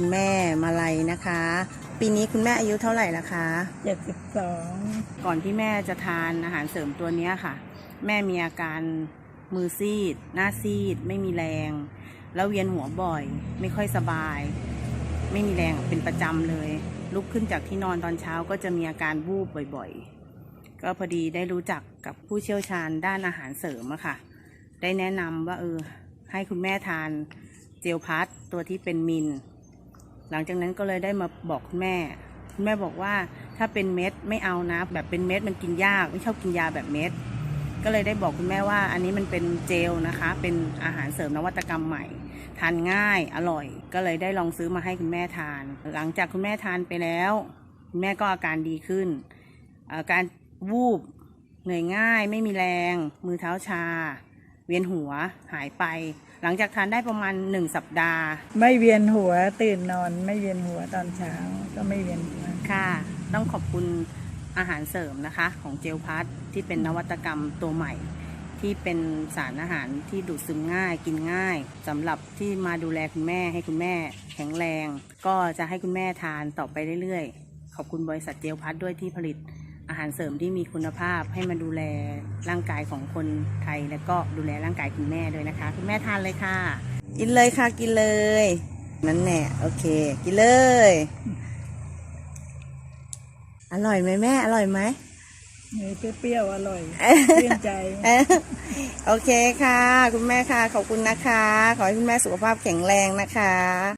คุณแม่มาลัยนะคะ ปีนี้คุณแม่อายุเท่าไหร่ละคะเจ็ดสิบสองก่อนที่แม่จะทานอาหารเสริมตัวเนี้ยค่ะ แม่มีอาการมือซีด หน้าซีด ไม่มีแรง แล้วเวียนหัวบ่อย ไม่ค่อยสบาย ไม่มีแรงเป็นประจำเลย ลุกขึ้นจากที่นอนตอนเช้าก็จะมีอาการวูบบ่อยๆ ก็พอดีได้รู้จักกับผู้เชี่ยวชาญด้านอาหารเสริมอะค่ะ ได้แนะนำว่าเออให้คุณแม่ทานเจลพัทตัวที่เป็นมิน หลังจากนั้นก็เลยได้มาบอกคุณแม่คุณแม่บอกว่าถ้าเป็นเม็ดไม่เอานะ แบบเป็นเม็ดมันกินยากไม่ชอบกินยาแบบเม็ด ก็เลยได้บอกคุณแม่ว่า อันนี้มันเป็นเจลนะคะ เป็นอาหารเสริมนวัตกรรมใหม่ ทานง่ายอร่อย ก็เลยได้ลองซื้อมาให้คุณแม่ทาน หลังจากคุณแม่ทานไปแล้วคุณแม่ก็อาการดีขึ้นอาการวูบเหนื่อยง่าย ไม่มีแรง มือเท้าชา เวียนหัวหายไป หลังจากทานได้ประมาณหนึ่งสัปดาห์ ไม่เวียนหัวตื่นนอน ไม่เวียนหัวตอนเช้าก็ไม่เวียนหัวค่ะ ต้องขอบคุณอาหารเสริมนะคะ ของเจลพัทที่เป็นนวัตกรรมตัวใหม่ ที่เป็นสารอาหารที่ดูดซึมง่ายกินง่ายสำหรับที่มาดูแลคุณแม่ให้คุณแม่ แข็งแรง ก็จะให้คุณแม่ทานต่อไปเรื่อยๆ ขอบคุณบริษัทเจลพัทด้วยที่ผลิต อาหารเสริมที่มีคุณภาพให้มาดูแลร่างกายของคนไทย แล้วก็ดูแลร่างกายคุณแม่ด้วยนะคะ คุณแม่ทานเลยค่ะ กินเลยค่ะกินเลยนั่นแน่โอเค กินเลย อร่อยไหมแม่ อร่อยไหมเนยเปรี้ยวๆอร่อยเลี่ยนใจเอ้ยโอเคค่ะ คุณแม่ค่ะ ขอบคุณนะคะ ขอให้คุณแม่สุขภาพแข็งแรงนะคะ